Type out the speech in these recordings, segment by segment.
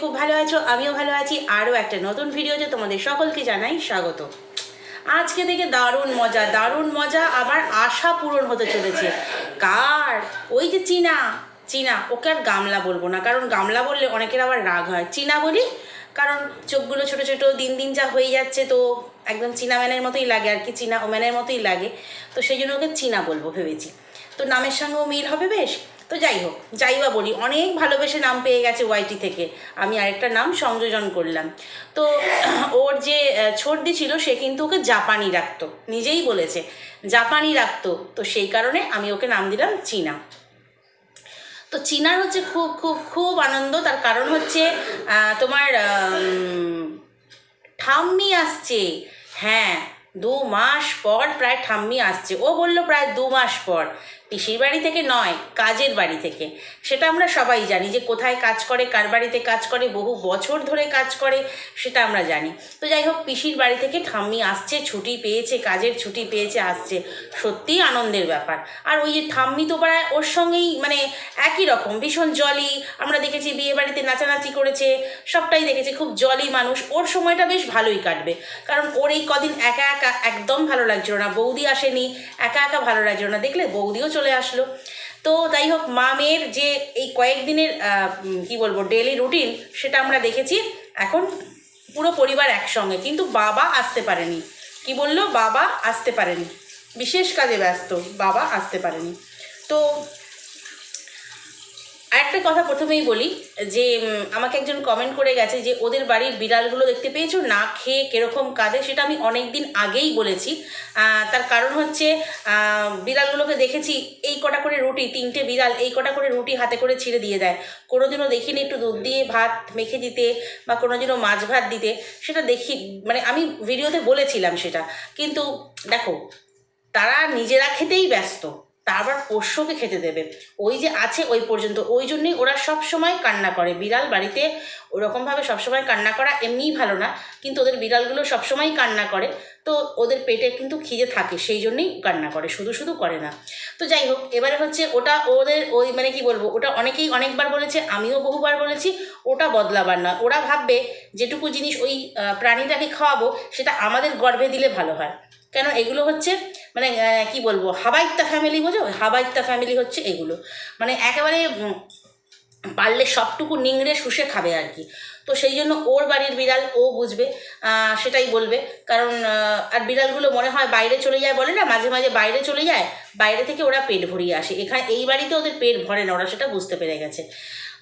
খুব ভালো আছো? আমিও ভালো আছি। আরও একটা নতুন ভিডিওতে তোমাদের সকলকে জানাই স্বাগত। আজকে থেকে দারুণ মজা দারুণ মজা আবার আশা পূরণ হতে চলেছে। কার? ওই যে চীনা। চীনা, ওকে আর গামলা বলব না, কারণ গামলা বললে অনেকের আবার রাগ হয়। চীনা বলি, কারণ চোখগুলো ছোট ছোট, দিন দিন যা হয়ে যাচ্ছে তো একদম চীনা ম্যানের মতোই লাগে আর কি, চীনা ওম্যানের মতোই লাগে। তো সেই জন্য ওকে চীনা বলব ভেবেছি। তো নামের সঙ্গেও মিল হবে বেশ? তো যাই হোক, যাই বা বলি, অনেক ভালোবেসে নাম পেয়ে গেছে ওয়াইটি থেকে। আমি আরেকটা নাম সংযোজন করলাম। তো ওর যে ছর্দি ছিল, সে কিন্তু ওকে জাপানি রাখতো। নিজেই বলেছে, জাপানি রাখতো। তো সেই কারণে আমি ওকে নাম দিলাম চীনা। তো চীনার হচ্ছে খুব খুব খুব আনন্দ। তার কারণ হচ্ছে তোমার ঠাম্মি আসছে। হ্যাঁ দু মাস পর প্রায় ঠাম্মি আসছে। ও বলল প্রায় দু মাস পর। পিসির বাড়ি থেকে নয়, কাজের বাড়ি থেকে। সেটা আমরা সবাই জানি যে কোথায় কাজ করে, কার বাড়িতে কাজ করে, বহু বছর ধরে কাজ করে, সেটা আমরা জানি। তো যাই হোক, পিসির বাড়ি থেকে ঠাম্মি আসছে, ছুটি পেয়েছে, কাজের ছুটি পেয়েছে, আসছে। সত্যিই আনন্দের ব্যাপার। আর ওই যে ঠাম্মি তো প্রায় ওর সঙ্গেই মানে একই রকম, ভীষণ জলি আমরা দেখেছি বিয়ে বাড়িতে নাচানাচি করেছে, সবটাই দেখেছি, খুব জলি মানুষ। ওর সময়টা বেশ ভালোই কাটবে। কারণ ওর এই কদিন একা একা একদম ভালো লাগছিল না। বৌদি আসেনি, একা একা ভালো লাগছিল না। দেখলে বৌদিও চলে আসলো। তো যাই হোক, মা মেয়ের যে এই কয়েকদিনের কি বলব ডেলি রুটিন সেটা আমরা দেখেছি। এখন পুরো পরিবার একসঙ্গে, কিন্তু বাবা আসতে পারেনি। কি বলল? বাবা আসতে পারেনি। বিশেষ কাজে ব্যস্ত, বাবা আসতে পারেনি। তো আরেকটা কথা প্রথমেই বলি যে আমাকে একজন কমেন্ট করে গেছে যে, ওদের বাড়ির বিড়ালগুলো দেখতে পেয়েছ? না খেয়ে কীরকম কাঁদে? সেটা আমি অনেক দিন আগেই বলেছি। তার কারণ হচ্ছে বিড়ালগুলোকে দেখেছি, এই কটা করে রুটি, তিনটে বিড়াল এই কটা করে রুটি হাতে করে ছিঁড়ে দিয়ে দেয়। কোনোদিনও দেখিনি একটু দুধ দিয়ে ভাত মেখে দিতে বা কোনোদিনও মাছ ভাত দিতে। সেটা দেখি মানে আমি ভিডিওতে বলেছিলাম সেটা। কিন্তু দেখো, তারা নিজেরা খেতেই ব্যস্ত। তারপর পোষ্যকে খেতে দেবে। ওই যে আছে ওই পর্যন্ত। ওই জন্যই ওরা সব সময় কান্না করে। বিড়াল বাড়িতে ওরকমভাবে সবসময় কান্না করা এমনিই ভালো না, কিন্তু ওদের বিড়ালগুলো সবসময় কান্না করে। তো ওদের পেটে কিন্তু খিদে থাকে, সেই জন্যই কান্না করে, শুধু শুধু করে না। তো যাই হোক, এবারে হচ্ছে ওটা ওদের ওই মানে কি বলব, ওটা অনেকেই অনেকবার বলেছে, আমিও বহুবার বলেছি, ওটা বদলাবার না ওরা ভাববে যেটুকু জিনিস ওই প্রাণীটাকে খাওয়াবো, সেটা আমাদের গর্ভে দিলে ভালো হয়। কেন? এগুলো হচ্ছে মানে কি বলব হাবাইত্তা ফ্যামিলি বোঝো? হাবাইত্তা ফ্যামিলি হচ্ছে এগুলো। মানে একেবারে পারলে সবটুকু নিংড়ে শুষে খাবে আর কি। তো সেই জন্য ওর বাড়ির বিড়াল, ও বুঝবে সেটাই বলবে। কারণ আর বিড়ালগুলো মনে হয় বাইরে চলে যায় বলে না? মাঝে মাঝে বাইরে চলে যায়, বাইরে থেকে ওরা পেট ভরিয়ে আসে। এখানে, এই বাড়িতে ওদের পেট ভরে না, ওরা সেটা বুঝতে পেরে গেছে।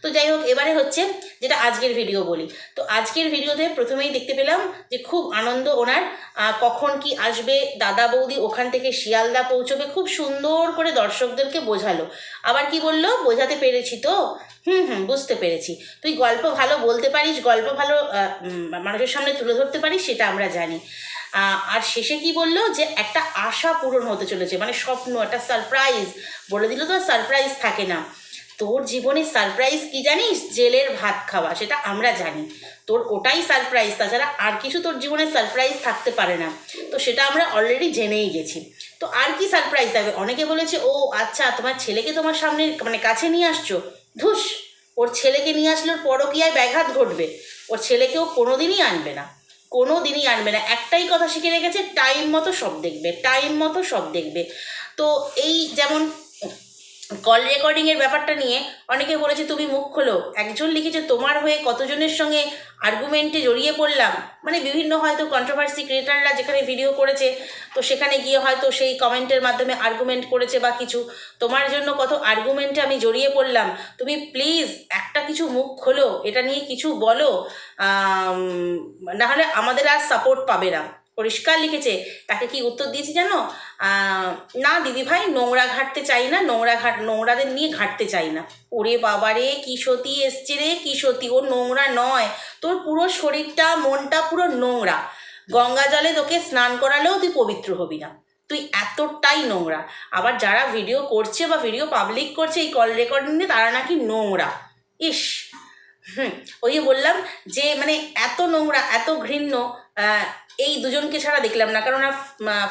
তো যাই হোক, এবারে হচ্ছে যেটা আজকের ভিডিও বলি। তো আজকের ভিডিওতে প্রথমেই দেখতে পেলাম যে খুব আনন্দ ওনার কখন কি আসবে, দাদা বৌদি ওখান থেকে শিয়ালদা পৌঁছবে, খুব সুন্দর করে দর্শকদেরকে বোঝালো। আবার কি বলল? বোঝাতে পেরেছি তো? হুম হুম, বুঝতে পেরেছি। তুই গল্প ভালো বলতে পারিস, গল্প ভালো মানুষের সামনে তুলে ধরতে পারিস, সেটা আমরা জানি। আর শেষে কি বলল? যে একটা আশা পূরণ হতে চলেছে মানে স্বপ্ন, একটা সারপ্রাইজ বলে দিল তো সারপ্রাইজ থাকে না। তোর জীবনে সারপ্রাইজ কি জানিস? জেলের ভাত খাওয়া, সেটা আমরা জানি। তোর ওটাই সারপ্রাইজ তাছাড়া আর কিছু তোর জীবনে সারপ্রাইজ থাকতে পারে না। তো সেটা আমরা অলরেডি জেনেই গেছি। তো আর কি সারপ্রাইজ থাকবে অনেকে বলেছে, ও আচ্ছা তোমার ছেলেকে তোমার সামনে মানে কাছে নিয়ে আসছো? ধুস, ওর ছেলেকে নিয়ে আসলে ওর পরকীয়ায় ব্যাঘাত ঘটবে। ওর ছেলেকেও কোনো দিনই আনবে না। কোনো দিনই আনবে না। একটাই কথা শিখে রেখেছে টাইম মতো সব দেখবে টাইম মতো সব দেখবে। তো এই যেমন কল রেকর্ডিংয়ের ব্যাপারটা নিয়ে অনেকে বলেছে, তুমি মুখ খোলো। একজন লিখেছে, তোমার হয়ে কতজনের সঙ্গে আর্গুমেন্টে জড়িয়ে পড়লাম? মানে বিভিন্ন হয়তো কন্ট্রোভার্সি ক্রিয়েটাররা যেখানে ভিডিও করেছে, তো সেখানে গিয়ে হয়তো সেই কমেন্টের মাধ্যমে আর্গুমেন্ট করেছে বা কিছু। তোমার জন্য কত আর্গুমেন্টে আমি জড়িয়ে পড়লাম? তুমি প্লিজ একটা কিছু মুখ খোলো, এটা নিয়ে কিছু বলো। নাহলে আমাদের আর সাপোর্ট পাবে না। পরিষ্কার লিখেছে, তাকে কি উত্তর দিয়েছি জানো? না দিদিভাই নোংরা ঘাটতে চাই না, নোংরা ঘাট, নোংরাদের নিয়ে ঘাটতে চাই না। ওরে বাবারে কি সতী এসছে রে, কি সতী ও নোংরা নয়। তোর পুরো শরীরটা, মনটা পুরো নোংরা। গঙ্গা জলে তোকে স্নান করালেও তুই পবিত্র হবি না। তুই এতটাই নোংরা। আবার যারা ভিডিও করছে বা ভিডিও পাবলিক করছে, এই কল রেকর্ডিংয়ে তারা নাকি নোংরা। ইস! হুম, ওই বললাম যে মানে এত নোংরা, এত ঘৃণ্য এই দুজনকে ছাড়া দেখলাম না। কারণ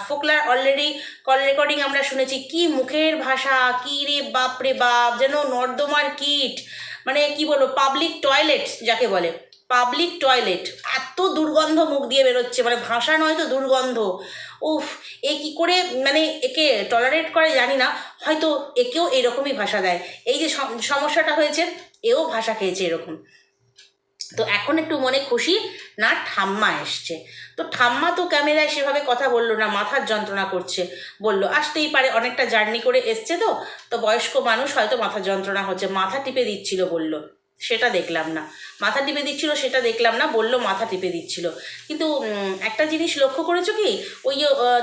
ফোকলার অলরেডি কল রেকর্ডিং আমরা শুনেছি, কি মুখের ভাষা, কি রে বাপ রে বাপ, যেন নর্দমার কিট। মানে কি বলব পাবলিক টয়লেট যাকে বলে। পাবলিক টয়লেট এত দুর্গন্ধ মুখ দিয়ে বেরোচ্ছে। মানে ভাষা নয় তো দুর্গন্ধ। উফ, এ কি করে মানে একে টলারেট করে জানি না। হয়তো একেও এরকমই ভাষা দেয়। এই যে সম- সমস্যাটা হয়েছে, এও ভাষা খেয়েছে এরকম। তো এখন একটু মনে খুশি, না, ঠাম্মা এসছে। তো ঠাম্মা তো ক্যামেরায় সেভাবে কথা বলল না, মাথার যন্ত্রণা করছে। বলল, আসতেই পারে, অনেকটা জার্নি করে এসছে তো তো বয়স্ক মানুষ হয়তো মাথার যন্ত্রণা হচ্ছে, মাথা টিপে দিচ্ছিল, বলল। সেটা দেখলাম না। মাথা টিপে দিচ্ছিল, সেটা দেখলাম না, বলল মাথা টিপে দিচ্ছিল। কিন্তু একটা জিনিস লক্ষ্য করেছ কি? ওই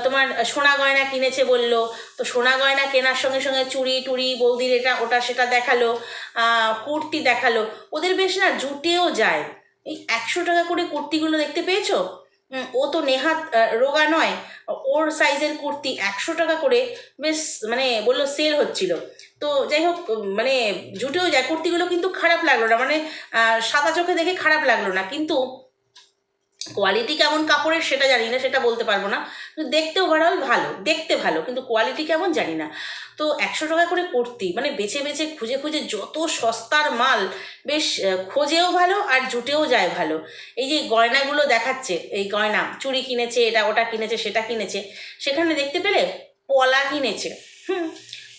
তোমার সোনা গয়না কিনেছে বলল, তো সোনা গয়না কেনার সঙ্গে সঙ্গে চুড়ি টুড়ি, বৌদির এটা, ওটা, সেটা দেখাল কুর্তি দেখাল। ওদের বেশ না জুটেও যায়। এই একশো টাকা করে কুর্তিগুলো দেখতে পেয়েছ? ও তো নেহাত রোগা নয়, ওর সাইজের কুর্তি একশো টাকা করে বেশ মানে বলল সেল হচ্ছিল। তো যাই হোক মানে জুটেও যায়, কুর্তিগুলো কিন্তু খারাপ লাগল না মানে সাদা চোখে দেখে খারাপ লাগল না, কিন্তু কোয়ালিটি কেমন কাপড়ের সেটা জানি না, সেটা বলতে পারব না। কিন্তু দেখতে ওভারঅল ভালো, দেখতে ভালো, কিন্তু কোয়ালিটি কেমন জানি না। তো একশো টাকা করে কুর্তি মানে বেছে বেছে, খুঁজে খুঁজে যত সস্তার মাল, বেশ খোঁজেও ভালো আর জুটেও যায় ভালো। এই যে গয়নাগুলো দেখাচ্ছে, এই গয়না, চুড়ি কিনেছে, এটা ওটা কিনেছে, সেটা কিনেছে, সেখানে দেখতে পেলে পলা কিনেছে। হুম,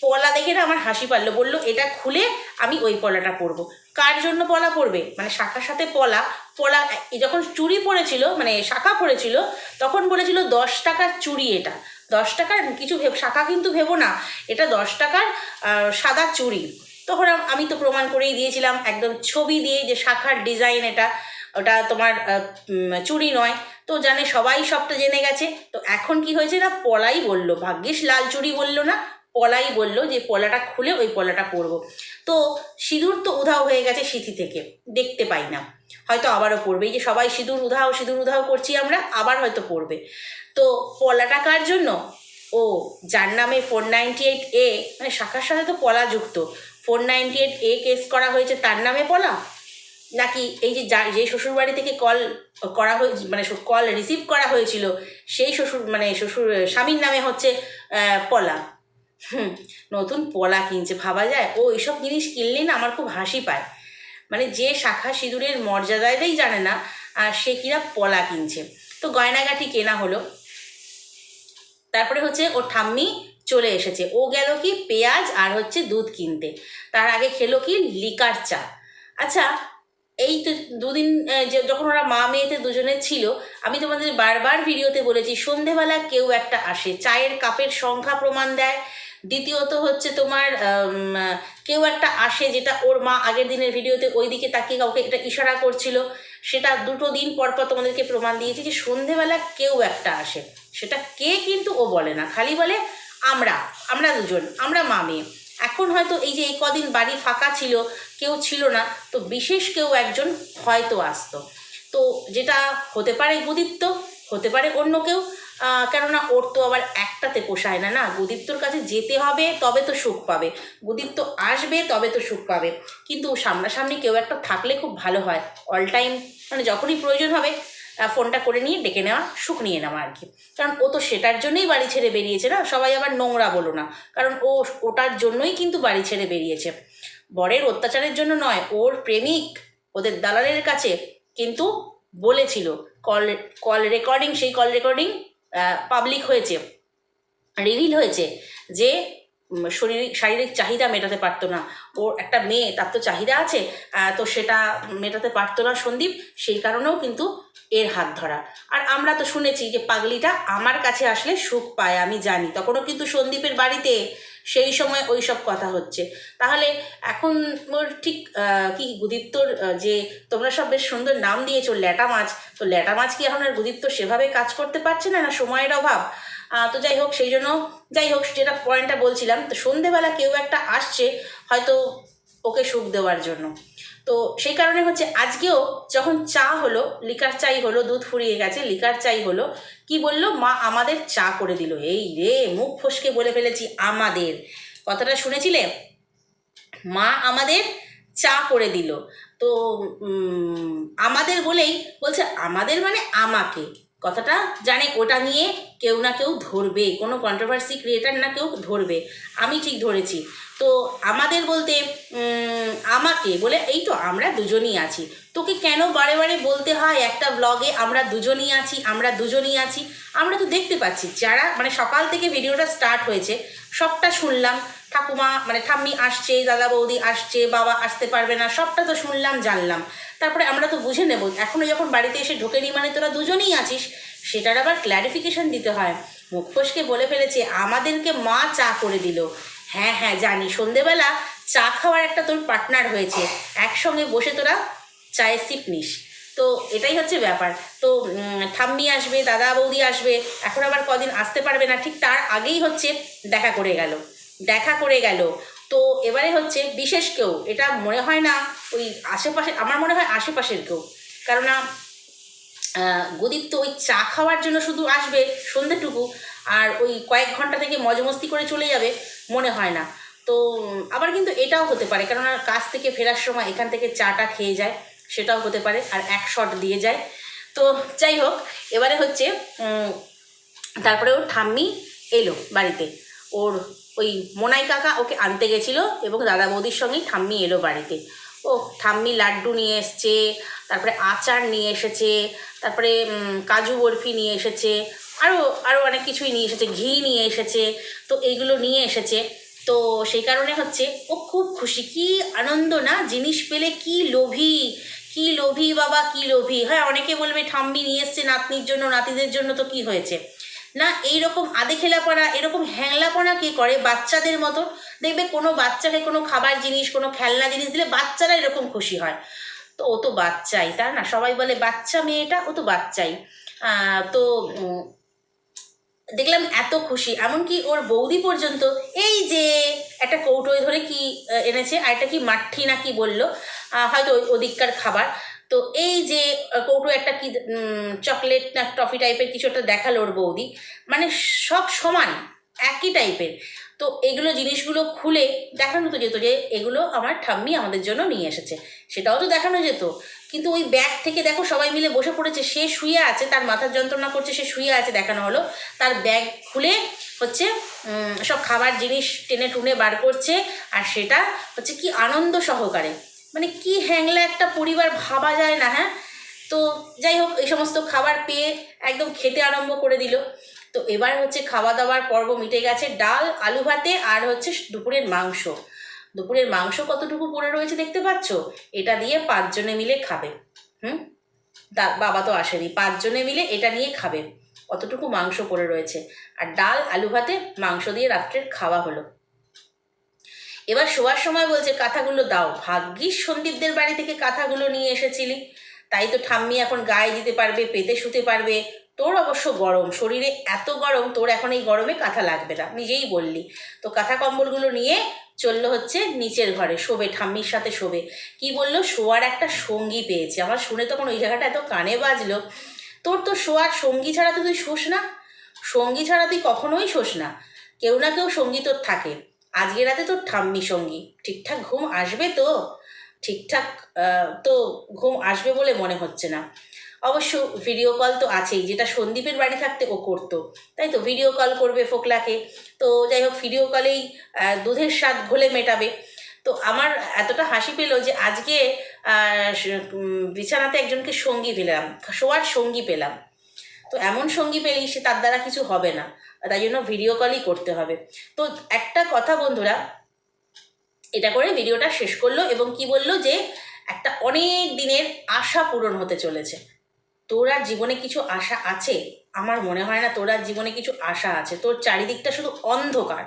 পলা দেখে না আমার হাসি পারল, বলল, এটা খুলে আমি ওই পলাটা পরবো। কার জন্য পলা পরবে? মানে শাখার সাথে পলা পলা যখন চুড়ি পড়েছিল মানে শাখা পড়েছিল তখন বলেছিল দশ টাকার চুড়ি এটা। দশ টাকার কিছু শাখা কিন্তু ভেবো না, এটা দশ টাকার সাদা চুড়ি। তখন আমি তো প্রমাণ করেই দিয়েছিলাম, একদম ছবি দিয়ে যে শাখার ডিজাইন এটা, ওটা তোমার চুড়ি নয়। তো জানে সবাই সবটা জেনে গেছে। তো এখন কি হয়েছে না, পলাই বলল, ভাগ্যিস লাল চুড়ি বলল না পলাই বলল যে পলাটা খুলে ওই পলাটা পরবো তো সিঁদুর তো উধাও হয়ে গেছে সিঁথি থেকে, দেখতে পাই না। হয়তো আবারও পড়বে এই যে সবাই সিঁদুর উধাও সিঁদুর উধাও করছি আমরা, আবার হয়তো পড়বে। তো পলাটা কার জন্য? ও, যার নামে ফোর নাইনটি এইট এ মানে শাখার সাথে তো পলা যুক্ত। Four ninety eight A case করা হয়েছে, তার নামে পলা? নাকি এই যে যা, যে শ্বশুরবাড়ি থেকে কল করা হয়ে মানে কল রিসিভ করা হয়েছিল, সেই শ্বশুর মানে শ্বশুর, স্বামীর নামে হচ্ছে পলা? হুম, নতুন পলা কিনছে, ভাবা যায়? ও এইসব জিনিস কিনলে না আমার খুব হাসি পায়। মানে যে শাখা সিঁদুরের মর্যাদাটাই জানে না, আর সে কিনা পলা কিনছে। তো গয়নাগাটি কেনা হলো। তারপরে হচ্ছে ও ঠাম্মি চলে এসেছে। ও গেল কি পেঁয়াজ আর হচ্ছে দুধ কিনতে। তার আগে খেলো কি লিকার চা। আচ্ছা এই তো দুদিন যখন ওরা মা মেয়েতে দুজনে ছিল, আমি তোমাদের বারবার ভিডিওতে বলেছি, সন্ধেবেলা কেউ একটা আসে, চায়ের কাপের সংখ্যা প্রমাণ দেয় দ্বিতীয়ত হচ্ছে তোমার কেউ একটা আসে যেটা ওর মা আগের দিনের ভিডিওতে ওই দিকে তাকিয়ে কাউকে এটা ইশারা করছিল, সেটা দুটো দিন পর পর তোমাদেরকে প্রমাণ দিয়েছি যে সন্ধেবেলা কেউ একটা আসে। সেটা কে কিন্তু ও বলে না, খালি বলে আমরা আমরা দুজন, আমরা মা মেয়ে। এখন হয়তো এই যে এই কদিন বাড়ি ফাঁকা ছিল, কেউ ছিল না, তো বিশেষ কেউ একজন হয়তো আসতো। তো যেটা হতে পারে গুদীপ্ত হতে পারে অন্য কেউ কেননা ওর তো আবার একটাতে পোষায় না না? গুদীপ্তর কাছে যেতে হবে, তবে তো সুখ পাবে। গুদীপ্ত আসবে, তবে তো সুখ পাবে। কিন্তু সামনাসামনি কেউ একটা থাকলে খুব ভালো হয়। অল টাইম মানে যখনই প্রয়োজন হবে ফোনটা করে নিয়ে ডেকে নেওয়া সুখ নিয়ে নেওয়া আর কি। কারণ ও তো সেটার জন্যই বাড়ি ছেড়ে বেরিয়েছে না? সবাই আবার নোংরা বলো না। কারণ ও ওটার জন্যই কিন্তু বাড়ি ছেড়ে বেরিয়েছে। বরের অত্যাচারের জন্য নয়, ওর প্রেমিক ওদের দালালের কাছে কিন্তু বলেছিল। কল কল রেকর্ডিং সেই কল রেকর্ডিং পাবলিক হয়েছে রিভিল হয়েছে যে শরীরিক, শারীরিক চাহিদা মেটাতে পারতো না। ওর একটা মেয়ে, তার তো চাহিদা আছে তো সেটা মেটাতে পারতো না সন্দীপ, সেই কারণেও কিন্তু এর হাত ধরা। আর আমরা তো শুনেছি যে পাগলিটা আমার কাছে আসলে সুখ পায়, আমি জানি। তখনও কিন্তু সন্দীপের বাড়িতে সেই সময় ওই সব কথা হচ্ছে। তাহলে এখন ঠিক কি গুদীপ্তর যে তোমরা সব বেশ সুন্দর নাম দিয়েছ ল্যাটা মাছ তো ল্যাটা মাছ কি এখন আর গুদীপ্ত সেভাবে কাজ করতে পারছে না না সময়ের অভাব? তো যাই হোক, সেই জন্য যাই হোক, যেটা পয়েন্টটা বলছিলাম, তো সন্ধেবেলা কেউ একটা আসছে হয়তো ওকে সুখ দেওয়ার জন্য। তো সেই কারণে হচ্ছে আজকেও যখন চা হলো, লিকার চাই হলো, দুধ ফুরিয়ে গেছে, লিকার চাই হলো, কি বলল? মা আমাদের চা করে দিল। এই রে, মুখ ফসকে বলে ফেলেছি, আমাদের। কথাটা শুনেছিলে? মা আমাদের চা করে দিল। তো আমাদের বলেই বলছে, আমাদের মানে আমাকে। কথাটা জানে ওটা নিয়ে কেউ না কেউ ধরবে, কোনো কন্ট্রোভার্সি ক্রিয়েটার না কেউ ধরবে। আমি ঠিক ধরেছি। তো আমাদের বলতে আমাকে বলে, এই তো আমরা দুজনই আছি। তোকে কেন বারে বারে বলতে হয় একটা ব্লগে আমরা দুজনই আছি, আমরা দুজনই আছি? আমরা তো দেখতে পাচ্ছি, যারা মানে সকাল থেকে ভিডিওটা স্টার্ট হয়েছে, সবটা শুনলাম। ঠাকুমা মানে ঠাম্মি আসছে, দাদা বৌদি আসছে, বাবা আসতে পারবে না, সবটা তো শুনলাম, জানলাম। তারপরে আমরা তো বুঝে নেব এখনও যখন বাড়িতে এসে ঢোকেনি মানে তোরা দুজনেই আছিস। সেটার আবার ক্ল্যারিফিকেশন দিতে হয়। মুখ ফসকে বলে ফেলেছে, আমাদেরকে মা চা করে দিল। হ্যাঁ হ্যাঁ জানি। সন্ধেবেলা চা খাওয়ার একটা তোর পার্টনার হয়েছে। একসঙ্গে বসে তোরা চায়ের সিপ নিস। তো এটাই হচ্ছে ব্যাপার। তো ঠাম্মি আসবে, দাদা বৌদি আসবে, এখন আবার কদিন আসতে পারবে না। ঠিক তার আগেই হচ্ছে দেখা করে গেল। দেখা করে গেল। তো এবারে হচ্ছে বিশেষ কেউ, এটা মনে হয় না, ওই আশেপাশে, আমার মনে হয় আশেপাশের কেউ। কেননা গদিপ তো ওই চা খাওয়ার জন্য শুধু আসবে সন্ধ্যেটুকু, আর ওই কয়েক ঘণ্টা থেকে মজমস্তি করে চলে যাবে মনে হয় না। তো আবার কিন্তু এটাও হতে পারে, কেননা কাজ থেকে ফেরার সময় এখান থেকে চাটা খেয়ে যায়, সেটাও হতে পারে, আর এক শট দিয়ে যায়। তো, যাই হোক, এবারে হচ্ছে তারপরে ওর ঠাম্মি এলো বাড়িতে। ওর ওই মোনাই কাকা ওকে আনতে গেছিল এবং দাদা বৌদির সঙ্গেই ঠাম্মি এলো বাড়িতে। ও ঠাম্মি লাড্ডু নিয়ে এসছে, তারপরে আচার নিয়ে এসেছে তারপরে কাজু বরফি নিয়ে এসেছে আরও আরও অনেক কিছুই নিয়ে এসেছে, ঘি নিয়ে এসেছে, তো এইগুলো নিয়ে এসেছে। তো সেই কারণে হচ্ছে, ও খুব খুশি, কি আনন্দ না, জিনিস পেলে কি লোভী কি লোভী বাবা, কি লোভী। হ্যাঁ অনেকে বলবে, ঠাম্মি নিয়ে এসছে নাতনির জন্য, নাতিদের জন্য, তো কি হয়েছে? না, এইরকম আদে খেলাপনা এরকম হ্যাংলাপনা কে করে? বাচ্চাদের মতো। দেখবে কোনো বাচ্চাকে কোনো খাবার জিনিস, কোনো খেলনা জিনিস দিলে বাচ্চারা এরকম খুশি হয়। তো ও তো বাচ্চাই, তাই না? সবাই বলে বাচ্চা মেয়েটা, ও তো বাচ্চাই। তো দেখলাম এত খুশি। এমনকি ওর বৌদি পর্যন্ত, এই যে একটা কৌটোয় ধরে কি এনেছে, আর একটা কি মাঠি না কি বলল হয়তো ওদিককার খাবার। তো এই যে কৌটো একটা কি চকলেট না টফি টাইপের কিছু একটা দেখাল ওর বৌদি। মানে সব সমান, একই টাইপের। তো এগুলো জিনিসগুলো খুলে দেখানো তো যেত যে এগুলো আমার ঠাম্মি আমাদের জন্য নিয়ে এসেছে। সেটাও তো দেখানো যেত। কিন্তু ওই ব্যাগ থেকে দেখো সবাই মিলে বসে পড়েছে। সে শুয়ে আছে, তার মাথার যন্ত্রণা করছে, সে শুয়ে আছে দেখানো হলো। তার ব্যাগ খুলে হচ্ছে সব খাবার জিনিস টেনে টুনে বার করছে আর সেটা হচ্ছে কি আনন্দ সহকারে। মানে কি হ্যাংলা একটা পরিবার ভাবা যায় না হ্যাঁ? তো যাই হোক, এই সমস্ত খাবার পেয়ে একদম খেতে আরম্ভ করে দিল। তো এবার হচ্ছে খাওয়া দাওয়ার পর্ব মিটে গেছে। ডাল, আলু ভাতে আর হচ্ছে দুপুরের মাংস। দুপুরের মাংস কতটুকু পড়ে রয়েছে দেখতে পাচ্ছ? এটা দিয়ে পাঁচজনে মিলে খাবে। হুম? দা বাবা তো আসেনি। পাঁচজনে মিলে এটা নিয়ে খাবে। কতটুকু মাংস পড়ে রয়েছে। আর ডাল, আলু ভাতে মাংস দিয়ে রাত্রের খাওয়া হলো। এবার শোয়ার সময় বলছে, কাঁথাগুলো দাও। ভাগ্যিস সন্দীপদের বাড়ি থেকে কাঁথাগুলো নিয়ে এসেছিলি। তাই তো ঠাম্মি এখন গায়ে দিতে পারবে, পেতে শুতে পারবে। তোর অবশ্য গরম, শরীরে এত গরম, তোর এখন এই গরমে কাঁথা লাগবে না। নিজেই বললি। তো কাঁথা কম্বলগুলো নিয়ে চলল হচ্ছে নিচের ঘরে, শোবে, ঠাম্মির সাথে শোবে। কি বলল? শোয়ার একটা সঙ্গী পেয়েছে। আমার শুনে তখন ওই জায়গাটা এত কানে বাজলো। তোর তো শোয়ার সঙ্গী ছাড়া তো তুই শোস না। সঙ্গী ছাড়া তুই কখনোই শোস না। কেউ না কেউ সঙ্গী তোর থাকে। আজকে রাতে তোর ঠাম্মি সঙ্গী। ঠিকঠাক ঘুম আসবে তো? ঠিকঠাক তো ঘুম আসবে বলে মনে হচ্ছে না। অবশ্য ভিডিও কল তো আছেই, যেটা সন্দীপের বাড়ি থাকতে ও করতো। তাই তো ভিডিও কল করবে ফোকলাকে। তো যাই হোক ভিডিও কলেই দুধের স্বাদ ঘোলে মেটাবে। তো আমার এতটা হাসি পেল যে আজকে বিছানাতে একজনকে সঙ্গী পেলাম, শোয়ার সঙ্গী পেলাম। তো এমন সঙ্গী পেলেই সে তার দ্বারা কিছু হবে না, তাই জন্য ভিডিও কলই করতে হবে। তো একটা কথা বন্ধুরা, এটা করে ভিডিওটা শেষ করল এবং কি বলল যে, একটা অনেক দিনের আশা পূরণ হতে চলেছে। তোর আর জীবনে কিছু আশা আছে? আমার মনে হয় না তোর আর জীবনে কিছু আশা আছে। তোর চারিদিকটা শুধু অন্ধকার।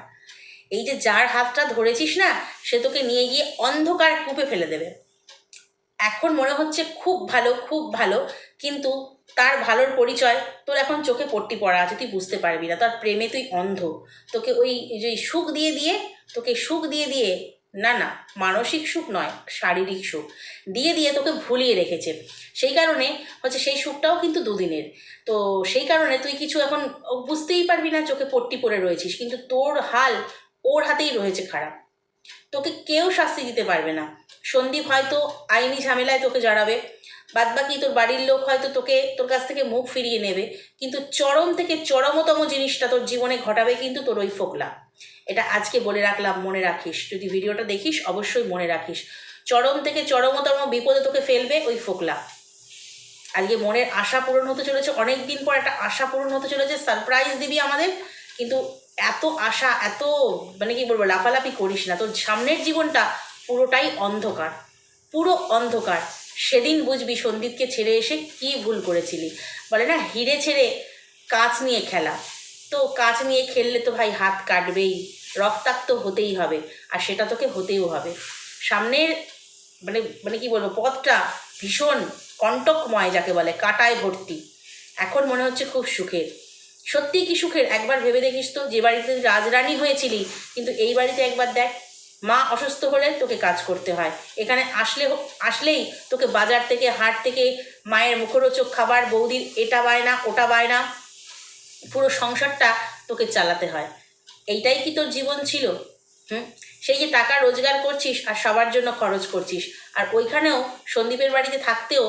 এই যে যার হাতটা ধরেছিস না, সে তোকে নিয়ে গিয়ে অন্ধকার কূপে ফেলে দেবে। এখন মনে হচ্ছে খুব ভালো খুব ভালো, কিন্তু তার ভালোর পরিচয় তোর এখন চোখে পট্টি পড়া আছে, তুই বুঝতে পারবি না। তার প্রেমে তুই অন্ধ। তোকে ওই যে সুখ দিয়ে দিয়ে, তোকে সুখ দিয়ে দিয়ে না না, মানসিক সুখ নয়, শারীরিক সুখ। দিয়ে দিয়ে তোকে ভুলিয়ে রেখেছে। সেই কারণে হচ্ছে সেই সুখটাও কিন্তু দুদিনের। তো সেই কারণে তুই কিছু এখন বুঝতেই পারবি না চোখে পট্টি পড়ে রয়েছিস, কিন্তু তোর হাল ওর হাতেই রয়েছে খারাপ। তোকে কেউ শাস্তি দিতে পারবে না। সন্দীপ হয়তো আইনি ঝামেলায় তোকে জড়াবে। বাদ বাকি তোর বাড়ির লোক হয়তো তোকে, তোর কাছ থেকে মুখ ফিরিয়ে নেবে। কিন্তু চরম থেকে চরমতম জিনিসটা তোর জীবনে ঘটাবে কিন্তু তোর ওই ফোকলা। এটা আজকে বলে রাখলাম, মনে রাখিস। যদি ভিডিওটা দেখিস, অবশ্যই মনে রাখিস। চরম থেকে চরমতম বিপদে তোকে ফেলবে ওই ফোকলা। আজকে মনের আশা পূরণ হতে চলেছে অনেক দিন পর একটা আশা পূরণ হতে চলেছে সারপ্রাইজ দিবি আমাদের। কিন্তু এত আশা, এত মানে কি বলব, লাফালাফি করিস না। তোর সামনের জীবনটা পুরোটাই অন্ধকার, পুরো অন্ধকার। সেদিন বুঝবি সন্দীপকে ছেড়ে এসে কি ভুল করেছিলি। বলে না হিরে ছেড়ে কাঁচ নিয়ে খেলা। তো কাজ নিয়ে খেললে তো ভাই হাত কাটবেই। রক্তাক্ত হতেই হবে, আর সেটা তোকে হতেও হবে। সামনের মানে মানে কি বলব, পথটা ভীষণ কণ্টকময় যাকে বলে, কাটায় ভর্তি। এখন মনে হচ্ছে খুব সুখের। সত্যি কি সুখের? একবার ভেবে দেখিস তো, যে বাড়িতে রাজরানী হয়েছিলি, কিন্তু এই বাড়িতে একবার দেখ, মা অসুস্থ হলে তোকে কাজ করতে হয়। এখানে আসলে আসলেই তোকে বাজার থেকে, হাট থেকে, মায়ের মুখরোচক খাবার, বৌদির এটা বায়না, ওটা বায়না পুরো সংসারটা তোকে চালাতে হয়। এইটাই কি তোর জীবন ছিল? হুম? সেই যে টাকা রোজগার করছিস আর সবার জন্য খরচ করছিস। আর ওইখানেও সন্দীপের বাড়িতে থাকতেও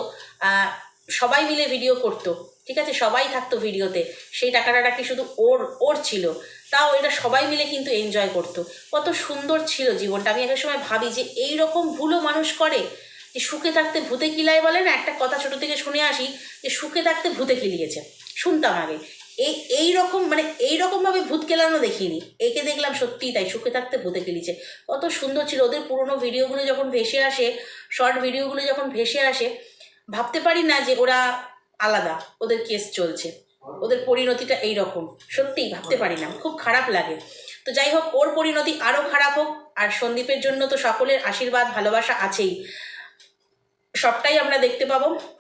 সবাই মিলে ভিডিও করতো। ঠিক আছে? সবাই থাকতো ভিডিওতে। সেই টাকাটা কি শুধু ওর ওর ছিল। তাও এটা সবাই মিলে কিন্তু এনজয় করতো। কত সুন্দর ছিল জীবনটা। আমি একটা সময় ভাবি যে এই রকম ভুলও মানুষ করে যে সুখে থাকতে ভূতে কিলায় বলে না? একটা কথা ছোটো থেকে শুনে আসি যে সুখে থাকতে ভূতে কিলিয়েছে শুনতাম আগে। এই এই রকম মানে এই রকমভাবে ভূত কেলানো দেখিনি। একে দেখলাম সত্যিই তাই, সুখে থাকতে ভূতে কেলিছে কত সুন্দর ছিল ওদের পুরোনো ভিডিওগুলো যখন ভেসে আসে শর্ট ভিডিওগুলো যখন ভেসে আসে, ভাবতে পারি না যে ওরা আলাদা, ওদের কেস চলছে। ওদের পরিণতিটা এই রকম, সত্যিই ভাবতে পারি না, খুব খারাপ লাগে। তো যাই হোক, ওর পরিণতি আরও খারাপ হোক, আর সন্দীপের জন্য তো সকলের আশীর্বাদ, ভালোবাসা আছেই। সবটাই আমরা দেখতে পাবো।